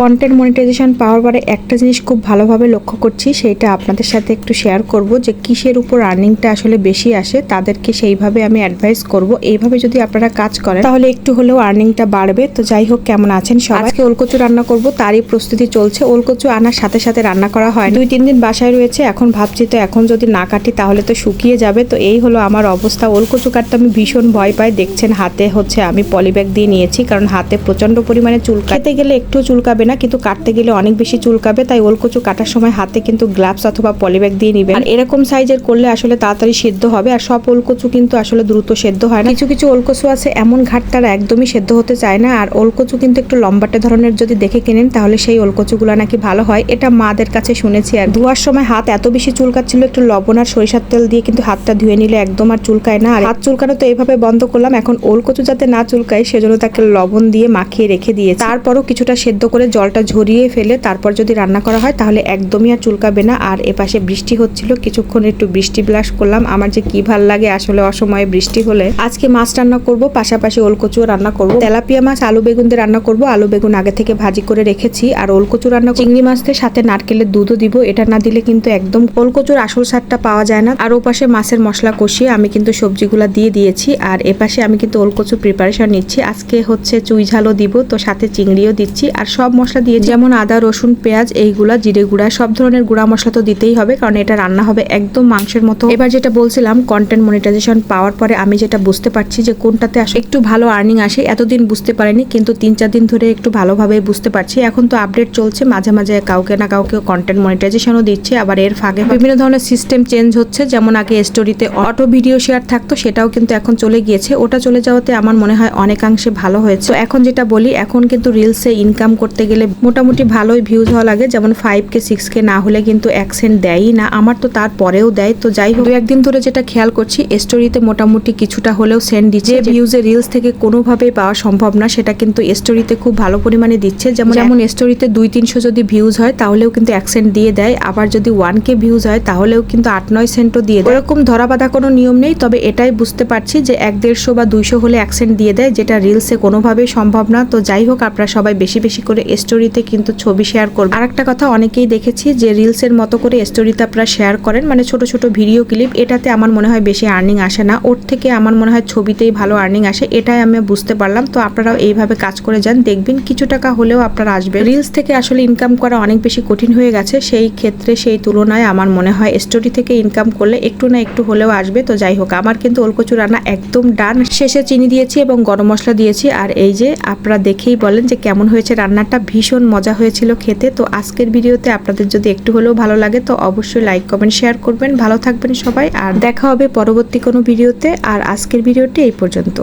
Content monetization পাওয়ার পরে একটা জিনিস খুব ভালোভাবে লক্ষ্য করছি সেটা আপনাদের সাথে একটু শেয়ার করব যে কিসের উপর আর্নিংটা আসলে বেশি আসে তাদেরকে সেইভাবে আমি অ্যাডভাইস করব। এইভাবে যদি আপনারা কাজ করেন তাহলে একটু হলেও আর্নিংটা বাড়বে। তো যাই হোক কেমন আছেন সবাইকে ওলকচু রান্না করব তারই প্রস্তুতি চলছে। ওলকচু আনার সাথে সাথে রান্না করা হয় দুই তিন দিন বাসায় রয়েছে এখন ভাবছি তো এখন যদি না কাটি তাহলে তো শুকিয়ে যাবে। তো এই হলো আমার অবস্থা। ওলকচু কাটতে আমি ভীষণ ভয় পাই। দেখছেন হাতে হচ্ছে আমি পলিব্যাগ দিয়ে নিয়েছি কারণ হাতে প্রচণ্ড পরিমাণে চুল খেতে গেলে একটু চুলকাবে না কিন্তু কাটতে গেলে অনেক বেশি চুলকাবে তাই ওলকচু কাটার সময় হাতে কিন্তু গ্লাভস অথবা পলিব্যাগ দিয়ে নিবেন। আর এরকম সাইজের করলে আসলে তাড়াতাড়ি সেদ্ধ হবে আর সব ওলকচু কিন্তু আসলে দ্রুত সেদ্ধ হয় না। কিছু কিছু ওলকচু আছে এমন ঘাটটারা একদমই সেদ্ধ হতে চায় না আর ওলকচু কিন্তু একটু লম্বাটে ধরনের যদি দেখে কেনেন তাহলে সেই ওলকচুগুলো নাকি ভালো হয়। এটা মাদের কাছে শুনেছি আর ধোয়ার সময় হাত এত বেশি চুলকাচ্ছিল একটু লবণ আর সরিষার তেল দিয়ে কিন্তু হাতটা ধুয়ে নিলে একদম আর চুলকায় না। আর হাত চুলকানো তো এইভাবে বন্ধ করলাম এখন ওলকচু যাতে না চুলকায় সেজন্য তাকে লবণ দিয়ে মাখিয়ে রেখে দিয়ে তারপরও কিছুটা সেদ্ধ করে জলটা ঝরিয়ে ফেলে তারপর যদি রান্না করা হয়, তাহলে একদমই আর চুলকাবে না। আর এপাশে বৃষ্টি হচ্ছিল, কিছুক্ষণ একটু বৃষ্টি ব্লাশ করলাম। আমার যে কি ভালো লাগে আসলে অসময়ে বৃষ্টি হলে। আজকে মাছ রান্না করব, পাশাপাশি ওলকচুও রান্না করব। তেলাপিয়া মাছ, আলু বেগুন দিয়ে রান্না করব। আলু বেগুন আগে থেকে ভাজি করে রেখেছি। আর ওলকচু রান্না চিংড়ি মাছের সাথে নারকেলের দুধও দিব। এটা না দিলে কিন্তু একদম ওলকচুর আসল স্বাদটা পাওয়া যায় না। আর ওপাশে মাছের মশলা কষিয়ে আমি কিন্তু সবজিগুলা দিয়ে দিয়েছি। আর এপাশে আমি কিন্তু ওলকচুর প্রিপারেশন নিচ্ছি। আজকে হচ্ছে চুই ঝালও দিব, তো সাথে চিংড়িও দিচ্ছি। আর সব মশলা দিয়ে যেমন আদা, রসুন, পেঁয়াজ, এইগুলা, জিরে গুঁড়া, সব ধরনের গুঁড়া মশলা তো দিতেই হবে, কারণ এটা রান্না হবে একদম মাংসের মতো। এবার যেটা বলছিলাম কন্টেন্ট মনিটাইজেশন পাওয়ার পরে আমি যেটা বুঝতে পারছি যে কোনটাতে আসে একটু ভালো আর্নিং আসে, এতদিন বুঝতে পারিনি, কিন্তু তিন চার দিন ধরে একটু ভালোভাবে বুঝতে পারছি। এখন তো আপডেট চলছে, মাঝে মাঝে কাউকে না কাউকে কন্টেন্ট মনিটাইজেশনও দিচ্ছে, আবার এর ফাঁকে বিভিন্ন ধরনের সিস্টেম চেঞ্জ হচ্ছে। যেমন আগে স্টোরিতে অটো ভিডিও শেয়ার থাকতো, সেটাও কিন্তু এখন চলে গিয়েছে। ওটা চলে যাওয়াতে আমার মনে হয় অনেকাংশে ভালো হয়েছে। এখন যেটা বলি, এখন কিন্তু রিলসে ইনকাম করতে গেলে মোটামুটি ভালোই ভিউজ হওয়া লাগে। যেমন ফাইভ কে সিক্স কে না হলে কিন্তু এক সেন্ট দেয়ই না। আমার তো তারপরেও দেয়। তো যাই হোক একদিন ধরে যেটা খেয়াল করছি স্টোরিতে মোটামুটি কিছুটা হলেও সেন্ট দিচ্ছে। ভিউজে রিলস থেকে কোনোভাবেই পাওয়া সম্ভব না সেটা কিন্তু স্টোরিতে খুব ভালো পরিমাণে দিচ্ছে। যেমন যেমন স্টোরিতে দুই তিনশো যদি ভিউজ হয় তাহলেও কিন্তু এক সেন্ট দিয়ে দেয়। আবার যদি ওয়ান কে ভিউজ হয় তাহলেও কিন্তু আট নয় সেন্টও দিয়ে দেয়। এরকম ধরা বাঁধা কোনো নিয়ম নেই তবে এটাই বুঝতে পারছি যে এক দেড়শো বা দুইশো হলে এক সেন্ট দিয়ে দেয় যেটা রিলসে কোনোভাবেই সম্ভব না। তো যাই হোক আপনারা সবাই বেশি বেশি করে স্টোরিতে কিন্তু ছবি শেয়ার করবেন আর একটা কথা, অনেকেই দেখেছি যে রিলসের মতো করে স্টোরিতে আপনারা শেয়ার করেন মানে ছোট ছোট ভিডিও ক্লিপ এটাতে আমার মনে হয় বেশি আর্নিং আসে না। ওর থেকে আমার মনে হয় ছবিতেই ভালো আর্নিং আসে, এটাই আমি বুঝতে পারলাম। তো আপনারাও এইভাবে কাজ করে যান, দেখবেন কিছু টাকা হলেও আপনারা আসবে রিলস থেকে আসলে ইনকাম করা অনেক বেশি কঠিন হয়ে গেছে, সেই ক্ষেত্রে সেই তুলনায় আমার মনে হয় স্টোরি থেকে ইনকাম করলে একটু না একটু হলেও আসবে। তো যাই হোক, আমার কিন্তু ওলকচু রান্না একদম ডান শেষে চিনি দিয়েছি এবং গরম মশলা দিয়েছি। আর এই যে আপনারা দেখেই বলেন যে কেমন হয়েছে রান্নাটা। ভীষণ মজা হয়েছিল খেতে। তো আজকের ভিডিওতে আপনাদের যদি একটু হলেও ভালো লাগে, তো অবশ্যই লাইক কমেন্ট শেয়ার করবেন। ভালো থাকবেন সবাই, আর দেখা হবে পরবর্তী কোনো ভিডিওতে। আর আজকের ভিডিওটি এই পর্যন্ত।